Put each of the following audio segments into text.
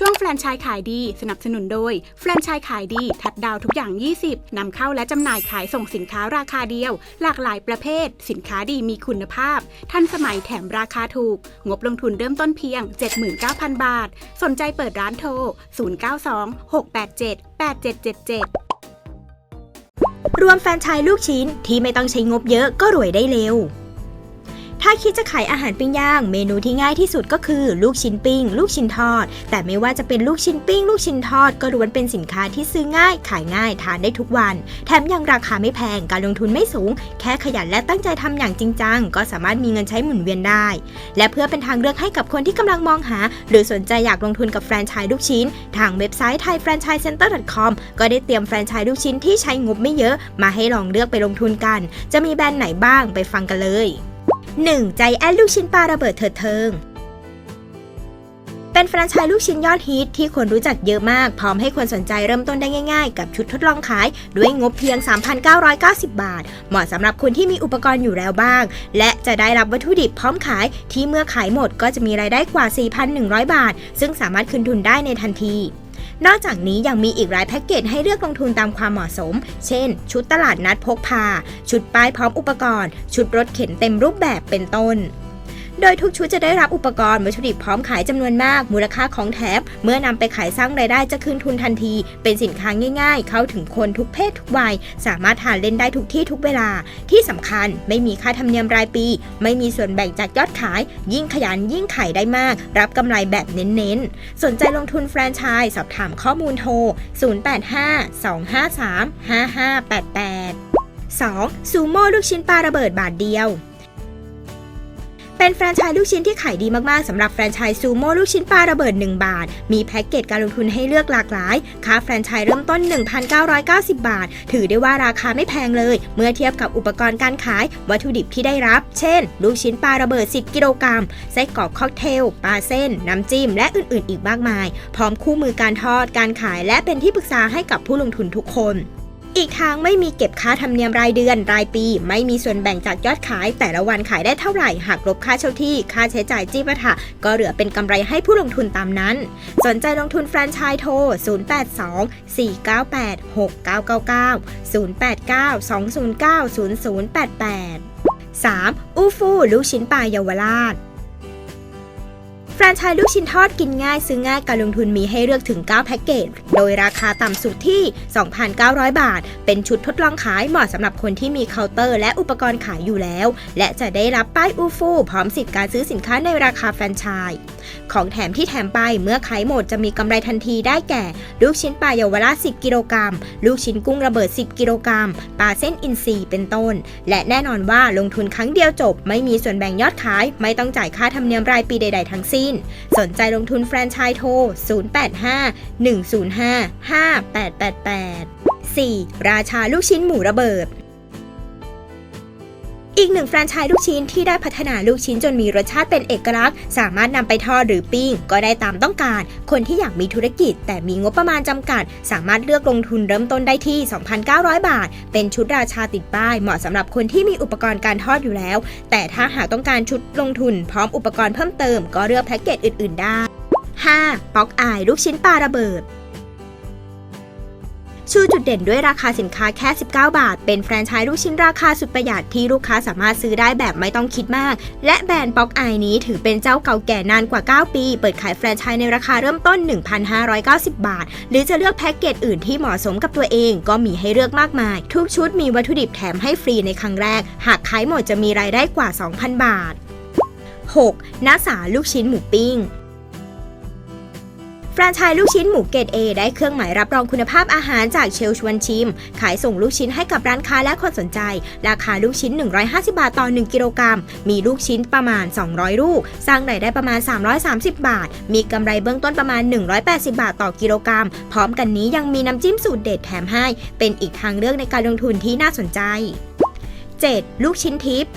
ช่วงแฟรนไชส์ขายดี สนับสนุนโดย แฟรนไชส์ขายดี ทัดดาวทุกอย่าง 20 นำเข้าและจำหน่ายขายส่งสินค้าราคาเดียว หลากหลายประเภท สินค้าดีมีคุณภาพ ทันสมัยแถมราคาถูก งบลงทุนเริ่มต้นเพียง 79,000 บาท สนใจเปิดร้านโทร 092 687 8777รวมแฟรนไชส์ลูกชิ้นที่ไม่ต้องใช้งบเยอะก็รวยได้เร็ว ถ้าคิดจะขายอาหารปิ้งย่าง เมนูที่ง่ายที่สุดก็คือ ลูกชิ้นปิ้ง ลูกชิ้นทอด แต่ไม่ว่าจะเป็นลูกชิ้นปิ้ง ลูกชิ้นทอดก็ล้วนเป็นสินค้าที่ซื้อง่าย ขายง่ายทานได้ทุกวัน แถมยังราคาไม่แพงการลงทุนไม่สูง แค่ขยันและตั้งใจทำอย่างจริงจังก็สามารถมีเงินใช้หมุนเวียนได้ และเพื่อเป็นทางเลือกให้กับคนที่กำลังมองหา หรือสนใจอยากลงทุนกับแฟรนไชส์ลูกชิ้น ทางเว็บไซต์ thaifranchisecenter.com ก็ได้เตรียมแฟรนไชส์ลูกชิ้นที่ใช้งบไม่เยอะ มาให้ลองเลือกไปลงทุนกัน จะมีแบรนด์ไหนบ้างไปฟังกันเลย 1. ใจแอนลูกชิ้นปลาระเบิดเถิดเทิง เป็นแฟรนไชส์ลูกชิ้นยอดฮิตที่คนรู้จักเยอะมาก พร้อมให้คนสนใจเริ่มต้นได้ง่ายๆ กับชุดทดลองขาย ด้วยงบเพียง 3,990 บาท เหมาะสำหรับคุณที่มีอุปกรณ์อยู่แล้วบ้าง และจะได้รับวัตถุดิบพร้อมขาย ที่เมื่อขายหมดก็จะมีรายได้กว่า 4,100 บาท ซึ่งสามารถคืนทุนได้ในทันที นอกจากนี้ยังมีอีกหลายแพ็กเกจให้เลือกลงทุนตามความเหมาะสม เช่น ชุดตลาดนัดพกพา ชุดป้ายพร้อมอุปกรณ์ ชุดรถเข็นเต็มรูปแบบเป็นต้น โดยทุกชุดจะได้รับอุปกรณ์วัตถุดิบพร้อมขายจำนวนมาก มูลค่าของแถมเมื่อนำไปขายสร้างรายได้จะคืนทุนทันที เป็นสินค้าง่าย ๆ เข้าถึงคนทุกเพศทุกวัย สามารถทานเล่นได้ทุกที่ทุกเวลา ที่สำคัญไม่มีค่าธรรมเนียมรายปี ไม่มีส่วนแบ่งจากยอดขาย ยิ่งขยันยิ่งขายได้มาก รับกำไรแบบเน้นๆ สนใจลงทุนแฟรนไชส์สอบถามข้อมูลโทร 085-253-5588 2. ซูโม่ลูกชิ้นปลาระเบิดบาทเดียว เป็นแฟรนไชส์ลูกชิ้นที่ขายดีมากๆสำหรับแฟรนไชส์ซูโม่ลูกชิ้นปลาระเบิด 1 บาท มีแพ็กเกจการลงทุนให้เลือกหลากหลาย ค่าแฟรนไชส์เริ่มต้น 1,990 บาท ถือได้ว่าราคาไม่แพงเลย เมื่อเทียบกับอุปกรณ์การขาย วัตถุดิบที่ได้รับ เช่น ลูกชิ้นปลาระเบิด 10 กิโลกรัมไส้กรอกค็อกเทลปลาเส้น น้ำจิ้ม และอื่นๆ อีกมากมาย พร้อมคู่มือการทอดการขาย และเป็นที่ปรึกษาให้กับผู้ลงทุนทุกคน อีกทางไม่มีเก็บค่าธรรมเนียมรายเดือนรายปี ไม่มีส่วนแบ่งจากยอดขาย แต่ละวันขายได้เท่าไหร่หากลบค่าเช่าที่ ค่าใช้จ่ายจี้ปะทะก็เหลือเป็นกำไรให้ผู้ลงทุนตามนั้น สนใจลงทุนแฟรนไชส์โทร 082 498 699 089 209 0088 3. อูฟูลูกชิ้นปลาเยาวราช แฟรนไชส์ลูกชิ้นทอดกินง่ายซื้อง่ายการลงทุนมีให้เลือกถึง 9 แพ็กเกจ โดยราคาต่ำสุดที่ 2,900 บาท เป็นชุดทดลองขายเหมาะสำหรับคนที่มีเคาน์เตอร์ และอุปกรณ์ขายอยู่แล้ว และจะได้รับป้ายอูฟูพร้อมสิทธิ์การซื้อสินค้าในราคาแฟรนไชส์ของแถมที่แถมไปเมื่อขายหมดจะมีกำไรทันทีได้แก่ ลูกชิ้นปลาเยาวราช10 กิโลกรัม ลูกชิ้นกุ้งระเบิด 10 กิโลกรัม ปลาเส้นอินทรีเป็นต้น และแน่นอนว่าลงทุนครั้งเดียวจบ ไม่มีส่วนแบ่งยอดขาย ไม่ต้องจ่ายค่าธรรมเนียมรายปีใด ๆ ทั้งสิ้นน สนใจลงทุนแฟรนไชส์โทร 085-105-5888 4. ราชาลูกชิ้นหมูระเบิด อีกหนึ่งแฟรนไชส์ลูกชิ้นที่ได้พัฒนาลูกชิ้นจนมีรสชาติเป็นเอกลักษณ์ สามารถนำไปทอดหรือปิ้ง ก็ได้ตามต้องการ คนที่อยากมีธุรกิจ แต่มีงบประมาณจำกัด สามารถเลือกลงทุนเริ่มต้นได้ที่ 2,900 บาท เป็นชุดราชาติดป้าย เหมาะสำหรับคนที่มีอุปกรณ์การทอดอยู่แล้ว แต่ถ้าหากต้องการชุดลงทุน พร้อมอุปกรณ์เพิ่มเติม ก็เลือกแพ็กเกจอื่น ๆ ได้ 5. ป๊อกอายลูกชิ้นปลาระเบิด ชูจุดเด่นด้วยราคาสินค้าแค่ 19 บาท เป็นแฟรนไชส์ลูกชิ้นราคาสุดประหยัดที่ลูกค้าสามารถซื้อได้แบบไม่ต้องคิดมาก และแบรนด์ป๊อกไอนี้ถือเป็นเจ้าเก่าแก่นานกว่า 9 ปี เปิดขายแฟรนไชส์ในราคาเริ่มต้น 1,590 บาท หรือจะเลือกแพ็กเกจอื่นที่เหมาะสมกับตัวเอง ก็มีให้เลือกมากมาย ทุกชุดมีวัตถุดิบแถมให้ฟรีในครั้งแรก หากขายหมดจะมีรายได้กว่า 2,000 บาท 6. น้าสาลูกชิ้นหมูปิ้ง รนไชส์ลูกชิ้นหมูเกรด A ได้เครื่องหมายรับรองคุณภาพอาหารจากเชลชวนชิม ขายส่งลูกชิ้นให้กับร้านค้าและคนสนใจ ราคาลูกชิ้น 150 บาทต่อ 1 กิโลกรัม มีลูกชิ้นประมาณ 200 ลูก สร้างรายได้ประมาณ 330 บาท มีกำไรเบื้องต้นประมาณ 180 บาทต่อกิโลกรัม พร้อมกันนี้ยังมีน้ำจิ้มสูตรเด็ดแถมให้ เป็นอีกทางเลือกในการลงทุนที่น่าสนใจ 7. ลูกชิ้นทิพย์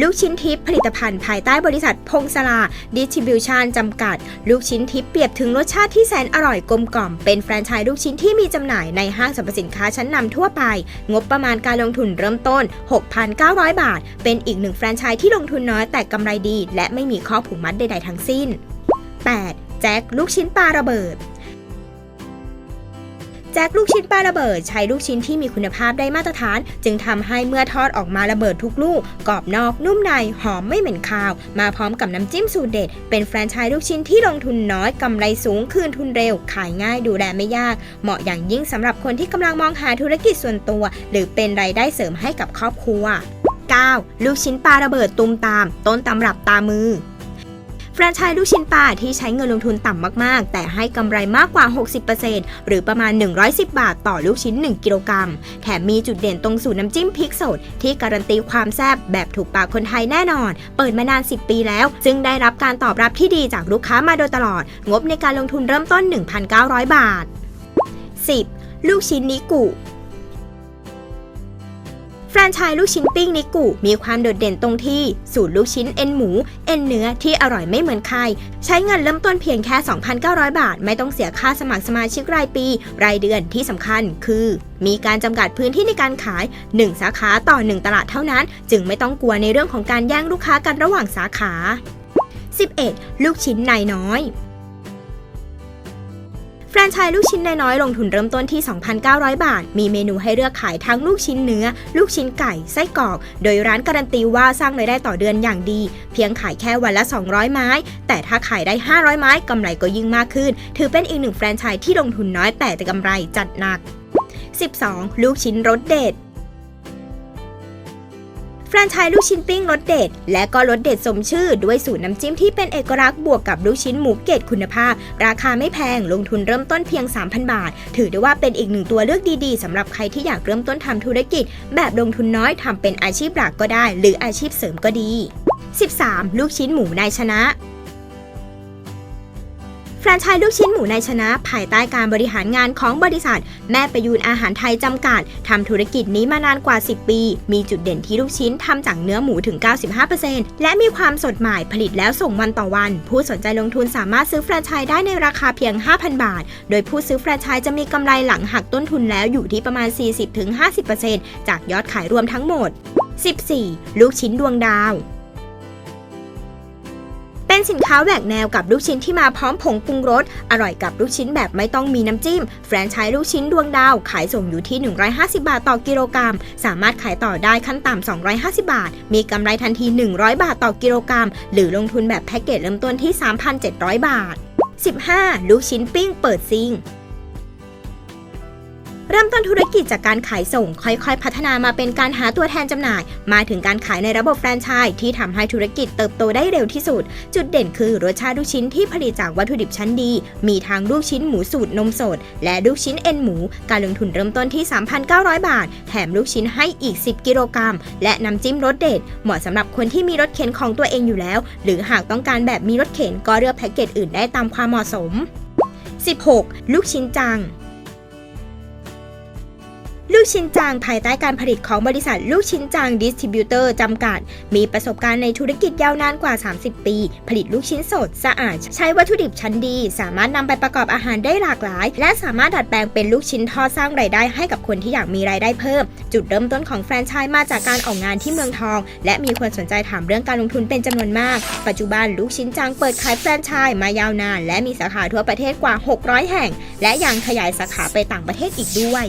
ลูกชิ้นทิพย์ผลิตภัณฑ์ภายใต้บริษัทพงศลาดิสทิบิวชันจำกัด ลูกชิ้นทิพย์เปรียบถึงรสชาติที่แสนอร่อยกลมกล่อม เป็นแฟรนไชส์ลูกชิ้นที่มีจำหน่ายในห้างสรรพสินค้าชั้นนำทั่วไป งบประมาณการลงทุนเริ่มต้น 6,900 บาท เป็นอีกหนึ่งแฟรนไชส์ที่ลงทุนน้อยแต่กำไรดี และไม่มีข้อผูกมัดใดๆทั้งสิ้น 8. แจ็คลูกชิ้นปลาระเบิด แจ็คลูกชิ้นปลาระเบิดใช้ลูกชิ้นที่มีคุณภาพได้มาตรฐาน จึงทำให้เมื่อทอดออกมาระเบิดทุกลูกกรอบนอกนุ่มในหอมไม่เหม็นคาว มาพร้อมกับน้ำจิ้มสูตรเด็ด เป็นแฟรนไชส์ลูกชิ้นที่ลงทุนน้อยกำไรสูงคืนทุนเร็ว ขายง่ายดูแลไม่ยาก เหมาะอย่างยิ่งสำหรับคนที่กำลังมองหาธุรกิจส่วนตัว หรือเป็นรายได้เสริมให้กับครอบครัว 9. ลูกชิ้นปลาระเบิดตุมตาม ต้นตำรับตามือ แฟรนไชส์ลูกชิ้นปลาที่ใช้เงินลงทุนต่ำมากๆ แต่ให้กำไรมากกว่า 60%หรือประมาณ 110 บาทต่อลูกชิ้น 1 กิโลกรัม แถมมีจุดเด่นตรงสูตรน้ำจิ้มพริกสด ที่การันตีความแซ่บแบบถูกปากคนไทยแน่นอน เปิดมานาน 10 ปีแล้ว ซึ่งได้รับการตอบรับที่ดีจากลูกค้ามาโดยตลอด งบในการลงทุนเริ่มต้น 1,900 บาท 10. ลูกชิ้นนิกุ แฟรนไชส์ลูกชิ้นปิ้งนิกุมีความโดดเด่นตรงที่ สูตรลูกชิ้นเอ็นหมู เอ็นเนื้อที่อร่อยไม่เหมือนใคร ใช้เงินเริ่มต้นเพียงแค่ 2,900 บาท ไม่ต้องเสียค่าสมัครสมาชิกรายปี รายเดือนที่สำคัญคือ มีการจำกัดพื้นที่ในการขาย 1 สาขาต่อ 1 ตลาดเท่านั้น จึงไม่ต้องกลัวในเรื่องของการแย่งลูกค้ากันระหว่างสาขา 11. ลูกชิ้นนายน้อย แฟรนไชส์ลูกชิ้นน้อยลงทุนเริ่มต้นที่ 2,900 บาท มีเมนูให้เลือกขายทั้งลูกชิ้นเนื้อ ลูกชิ้นไก่ ไส้กรอก โดยร้านการันตีว่าสร้างรายได้ต่อเดือนอย่างดี เพียงขายแค่วันละ 200 ไม้ แต่ถ้าขายได้ 500 ไม้กำไรก็ยิ่งมากขึ้น ถือเป็นอีกหนึ่งแฟรนไชส์ที่ลงทุนน้อยแต่จะกำไรจัดหนัก 12. ลูกชิ้นรสเด็ด แฟรนไชส์ลูกชิ้นปิ้งรสเด็ด และก็รสเด็ดสมชื่อด้วยสูตรน้ำจิ้มที่เป็นเอกลักษณ์บวกกับลูกชิ้นหมูเกรดคุณภาพ ราคาไม่แพงลงทุนเริ่มต้นเพียง 3,000 บาท ถือได้ว่าเป็นอีกหนึ่งตัวเลือกดีๆสำหรับใครที่อยากเริ่มต้นทำธุรกิจ แบบลงทุนน้อยทำเป็นอาชีพหลักก็ได้ หรืออาชีพเสริมก็ดี 13. ลูกชิ้นหมูนายชนะ แฟรนไชส์ลูกชิ้นหมูนายชนะ ภายใต้การบริหารงานของบริษัท แม่ประยูนอาหารไทยจำกัดทำธุรกิจนี้มานานกว่า 10 ปี มีจุดเด่นที่ลูกชิ้นทำจากเนื้อหมูถึง 95%และมีความสดใหม่ผลิตแล้วส่งวันต่อวัน ผู้สนใจลงทุนสามารถซื้อแฟรนไชส์ได้ในราคาเพียง 5,000 บาท โดยผู้ซื้อแฟรนไชส์จะมีกำไรหลังหักต้นทุนแล้วอยู่ที่ประมาณ 40-50%จากยอดขายรวมทั้งหมด 14. ลูกชิ้นดวงดาว สินค้าแหวกแนวกับลูกชิ้นที่มาพร้อมผงปรุงรส อร่อยกับลูกชิ้นแบบไม่ต้องมีน้ำจิ้ม แฟรนไชส์ลูกชิ้นดวงดาว ขายส่งอยู่ที่ 150 บาทต่อกิโลกรัม สามารถขายต่อได้ขั้นต่ำ250 บาท มีกำไรทันที 100 บาทต่อกิโลกรัม หรือลงทุนแบบแพ็กเกจเริ่มต้นที่ 3,700 บาท 15. ลูกชิ้นปิ้งเปิดซิง เริ่มต้นธุรกิจจากการขายส่ง ค่อยๆ พัฒนามาเป็นการหาตัวแทนจำหน่าย มาถึงการขายในระบบแฟรนไชส์ที่ทำให้ธุรกิจเติบโตได้เร็วที่สุด จุดเด่นคือรสชาติลูกชิ้นที่ผลิตจากวัตถุดิบชั้นดี มีทั้งลูกชิ้นหมูสูตรนมสด และลูกชิ้นเอ็นหมู การลงทุนเริ่มต้นที่ 3,900 บาท แถมลูกชิ้นให้อีก 10 กิโลกรัม และน้ำจิ้มรสเด็ด เหมาะสำหรับคนที่มีรถเข็นของตัวเองอยู่แล้ว หรือหากต้องการแบบมีรถเข็นก็เลือกแพ็กเกจอื่นได้ตามความเหมาะสม 16. ลูกชิ้นจัง กชิ้นจางภายใต้การผลิตของบริษัทลูกชิ้นจางดิสติบิวเตอร์จำกัด มีประสบการณ์ในธุรกิจยาวนานกว่า 30 ปี ผลิตลูกชิ้นสดสะอาด ใช้วัตถุดิบชั้นดี สามารถนำไปประกอบอาหารได้หลากหลาย และสามารถดัดแปลงเป็นลูกชิ้นทอดสร้างรายได้ให้กับคนที่อยากมีรายได้เพิ่ม จุดเริ่มต้นของแฟรนไชส์มาจากการออกงานที่เมืองทอง และมีคนสนใจถามเรื่องการลงทุนเป็นจำนวนมาก ปัจจุบันลูกชิ้นจางเปิดขายแฟรนไชส์มายาวนาน และมีสาขาทั่วประเทศกว่า 600 แห่ง และยังขยายสาขาไปต่างประเทศอีกด้วย